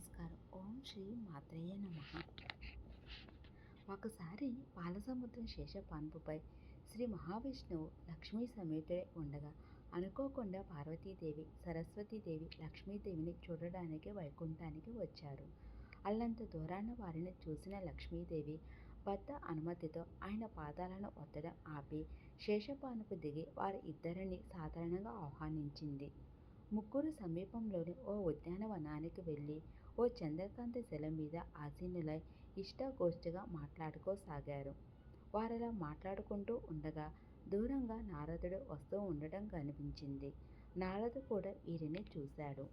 నమస్కారం. ఓం శ్రీ మాత్రేయ నమ. ఒకసారి పాలసముద్రం శేషపాన్పుపై శ్రీ మహావిష్ణువు లక్ష్మీ సమేతుడే ఉండగా అనుకోకుండా పార్వతీదేవి సరస్వతీదేవి లక్ష్మీదేవిని చూడడానికి వైకుంఠానికి వచ్చారు. అల్లంత దూరాన వారిని చూసిన లక్ష్మీదేవి భర్త అనుమతితో ఆయన పాదాలను ఒత్తడం ఆపి శేషపానుపు దిగి వారి ఇద్దరిని సాధారణంగా ఆహ్వానించింది. ముగ్గురు సమీపంలోని ఓ ఉద్యానవనానికి వెళ్ళి ఓ చంద్రకాంత శిల మీద ఆసీనులై ఇష్టాగోష్ఠిగా మాట్లాడుకోసాగారు. వారలా మాట్లాడుకుంటూ ఉండగా దూరంగా నారదుడు వస్తూ ఉండటం కనిపించింది. నారదు కూడా వీరిని చూశాడు.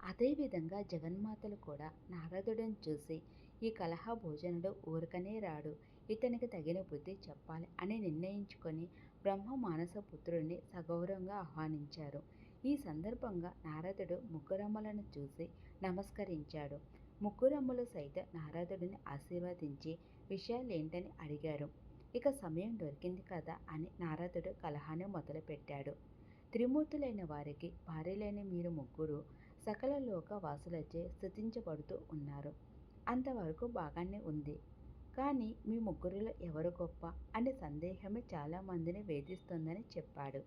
అదేవిధంగా జగన్మాతలు కూడా నారదుడిని చూసి ఈ కలహ భోజనుడు ఊరకనే రాడు. ఇతనికి తగిన బుద్ధి చెప్పాలి అని నిర్ణయించుకొని బ్రహ్మ మానస పుత్రుడిని సగౌరవంగా ఆహ్వానించారు. ఈ సందర్భంగా నారదుడు ముగ్గురమ్మలను చూసి నమస్కరించాడు. ముగ్గురమ్మలు సైతం నారదుడిని ఆశీర్వదించి విషయాలేంటని అడిగారు. ఇక సమయం దొరికింది కదా అని నారదుడు కలహాన్ని మొదలుపెట్టాడు. త్రిమూర్తులైన వారికి భార్యలైన మీరు ముగ్గురు సకల లోక వాసులచే స్థుతించబడుతూ ఉన్నారు. అంతవరకు బాగానే ఉంది. కానీ మీ ముగ్గురిలో ఎవరు గొప్ప అనే సందేహమే చాలామందిని వేధిస్తుందని చెప్పాడు.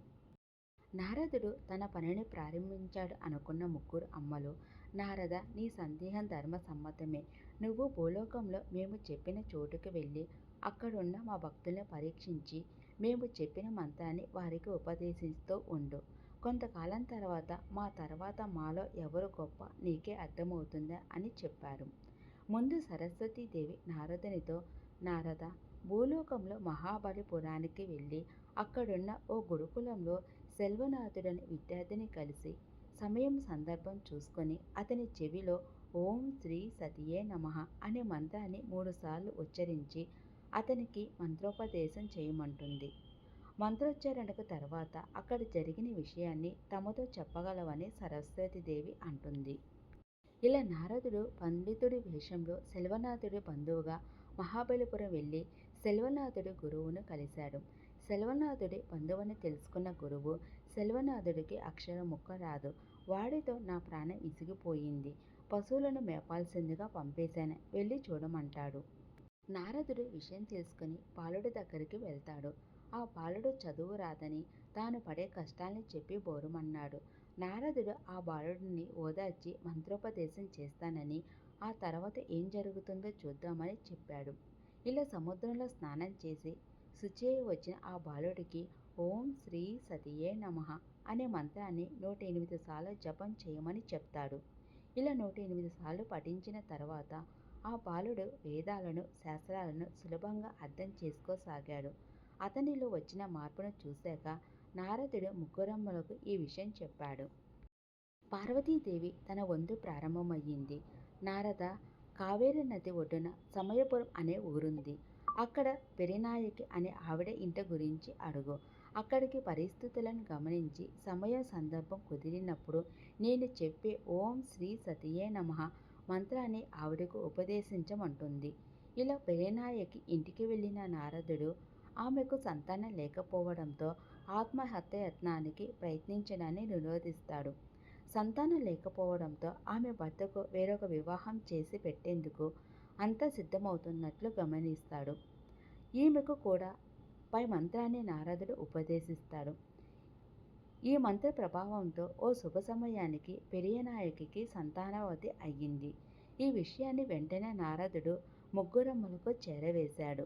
నారదుడు తన పనిని ప్రారంభించాడు అనుకున్న ముగ్గురు అమ్మలు నారద నీ సందేహం ధర్మ సమ్మతమే. నువ్వు భూలోకంలో మేము చెప్పిన చోటుకు వెళ్ళి అక్కడున్న మా భక్తుల్ని పరీక్షించి మేము చెప్పిన మంత్రాన్ని వారికి ఉపదేశిస్తూ ఉండు. కొంతకాలం తర్వాత మా తర్వాత మాలో ఎవరు గొప్ప నీకే అర్థమవుతుందా అని చెప్పారు. ముందు సరస్వతీదేవి నారదునితో నారద భూలోకంలో మహాబలిపురానికి వెళ్ళి అక్కడున్న ఓ గురుకులంలో సెల్వనాథుడని విద్యార్థిని కలిసి సమయం సందర్భం చూసుకొని అతని చెవిలో ఓం శ్రీ సతియే నమ అనే మంత్రాన్ని మూడుసార్లు ఉచ్చరించి అతనికి మంత్రోపదేశం చేయమంటుంది. మంత్రోచ్చారణకు తర్వాత అక్కడ జరిగిన విషయాన్ని తమతో చెప్పగలవని సరస్వతీదేవి అంటుంది. ఇలా నారదుడు పండితుడి వేషంలో సెల్వనాథుడి బంధువుగా మహాబలిపురం వెళ్ళి సెల్వనాథుడి గురువును కలిశాడు. సెల్వనాథుడి బంధువుని తెలుసుకున్న గురువు సెల్వనాథుడికి అక్షరం ముక్క రాదు. వాడితో నా ప్రాణం ఇసిగిపోయింది. పశువులను మేపాల్సిందిగా పంపేశాను. వెళ్ళి చూడమంటాడు. నారదుడు విషయం తెలుసుకుని బాలుడి దగ్గరికి వెళ్తాడు. ఆ బాలుడు చదువు రాదని తాను పడే కష్టాల్ని చెప్పి బోరుమన్నాడు. నారదుడు ఆ బాలుడిని ఓదార్చి మంత్రోపదేశం చేస్తానని ఆ తర్వాత ఏం జరుగుతుందో చూద్దామని చెప్పాడు. ఇలా సముద్రంలో స్నానం చేసి శుచే వచ్చిన ఆ బాలుడికి ఓం శ్రీ సతియే నమ అనే మంత్రాన్ని నూట ఎనిమిది సార్లు జపం చేయమని చెప్తాడు. ఇలా నూట ఎనిమిది సార్లు పఠించిన తర్వాత ఆ బాలుడు వేదాలను శాస్త్రాలను సులభంగా అర్థం చేసుకోసాగాడు. అతనిలో వచ్చిన మార్పును చూశాక నారదుడు ముగ్గురమ్మలకు ఈ విషయం చెప్పాడు. పార్వతీదేవి తన వంతు ప్రారంభమయ్యింది. నారద కావేరి నది ఒడ్డున సమయపురం అనే ఊరుంది. అక్కడ పెరినాయకి అనే ఆవిడ ఇంట గురించి అడుగు. అక్కడికి పరిస్థితులను గమనించి సమయం సందర్భం కుదిరినప్పుడు నేను చెప్పే ఓం శ్రీ సతియే నమ మంత్రాన్ని ఆవిడకు ఉపదేశించమంటుంది. ఇలా పెరినాయకి ఇంటికి వెళ్ళిన నారదుడు ఆమెకు సంతానం లేకపోవడంతో ఆత్మహత్య యత్నానికి ప్రయత్నించడాన్ని నిరోధిస్తాడు. సంతానం లేకపోవడంతో ఆమె భర్తకు వేరొక వివాహం చేసి పెట్టేందుకు అంతా సిద్ధమవుతున్నట్లు గమనిస్తాడు. ఈమెకు కూడా పై మంత్రాన్ని నారదుడు ఉపదేశిస్తాడు. ఈ మంత్ర ప్రభావంతో ఓ శుభ సమయానికి పెరియనాయకికి సంతానవతి అయ్యింది. ఈ విషయాన్ని వెంటనే నారదుడు ముగ్గురమ్మలకు చేరవేశాడు.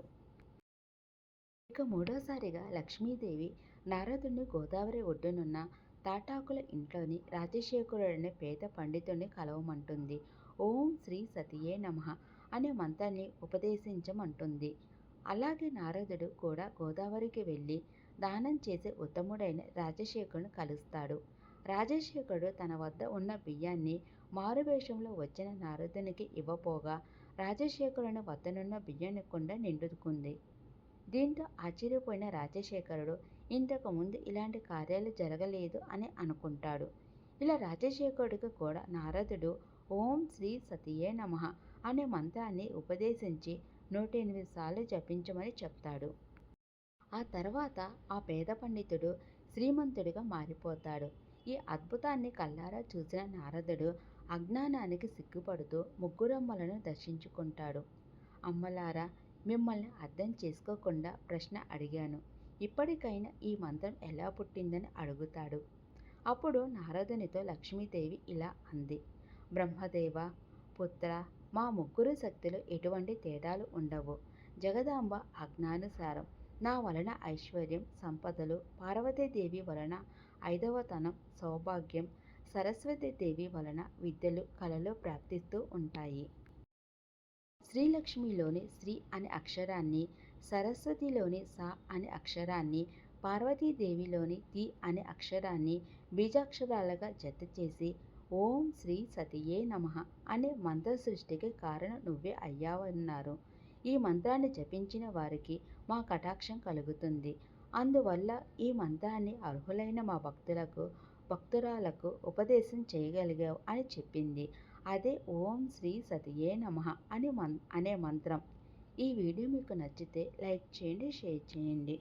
ఇక మూడోసారిగా లక్ష్మీదేవి నారదుడిని గోదావరి ఒడ్డునున్న తాటాకుల ఇంట్లోని రాజశేఖరుడనే పేద పండితుడిని కలవమంటుంది. ఓం శ్రీ సతియే నమ అనే మంత్రాన్ని ఉపదేశించమంటుంది. అలాగే నారదుడు కూడా గోదావరికి వెళ్ళి దానం చేసే ఉత్తముడైన రాజశేఖరును కలుస్తాడు. రాజశేఖరుడు తన వద్ద ఉన్న బియ్యాన్ని మారువేషంలో వచ్చిన నారదునికి ఇవ్వపోగా రాజశేఖరుని వద్దనున్న బియ్యాన్ని కుండ నిండుకుంది. దీంతో ఆశ్చర్యపోయిన రాజశేఖరుడు ఇంతకు ముందు ఇలాంటి కార్యాలు జరగలేదు అని అనుకుంటాడు. ఇలా రాజశేఖరుడికి కూడా నారదుడు ఓం శ్రీ సతియే నమ అనే మంత్రాన్ని ఉపదేశించి నూట ఎనిమిది సార్లు జపించమని చెప్తాడు. ఆ తర్వాత ఆ పేద పండితుడు శ్రీమంతుడిగా మారిపోతాడు. ఈ అద్భుతాన్ని కల్లారా చూసిన నారదుడు అజ్ఞానానికి సిగ్గుపడుతూ ముగ్గురమ్మలను దర్శించుకుంటాడు. అమ్మలారా మిమ్మల్ని అర్థం చేసుకోకుండా ప్రశ్న అడిగాను. ఇప్పటికైనా ఈ మంత్రం ఎలా పుట్టిందని అడుగుతాడు. అప్పుడు నారదునితో లక్ష్మీదేవి ఇలా అంది. బ్రహ్మదేవ పుత్ర మా ముగ్గురు శక్తులు ఎటువంటి తేడాలు ఉండవు. జగదాంబ ఆజ్ఞానుసారం నా వలన ఐశ్వర్యం సంపదలు పార్వతీదేవి వలన ఐదవతనం సౌభాగ్యం సరస్వతీదేవి వలన విద్యలు కళలు ప్రాప్తిస్తూ ఉంటాయి. శ్రీలక్ష్మిలోని శ్రీ అనే అక్షరాన్ని సరస్వతిలోని స అనే అక్షరాన్ని పార్వతీదేవిలోని తి అనే అక్షరాన్ని బీజాక్షరాలుగా జత చేసి ఓం శ్రీ సతియే నమ అనే మంత్ర సృష్టికి కారణం నువ్వే అయ్యావన్నారు. ఈ మంత్రాన్ని జపించిన వారికి మా కటాక్షం కలుగుతుంది. అందువల్ల ఈ మంత్రాన్ని అర్హులైన మా భక్తులకు భక్తురాలకు ఉపదేశం చేయగలిగావు అని చెప్పింది. అదే ఓం శ్రీ సతియే నమ అని మన్ అనే మంత్రం. ఈ వీడియో మీకు నచ్చితే లైక్ చేయండి షేర్ చేయండి.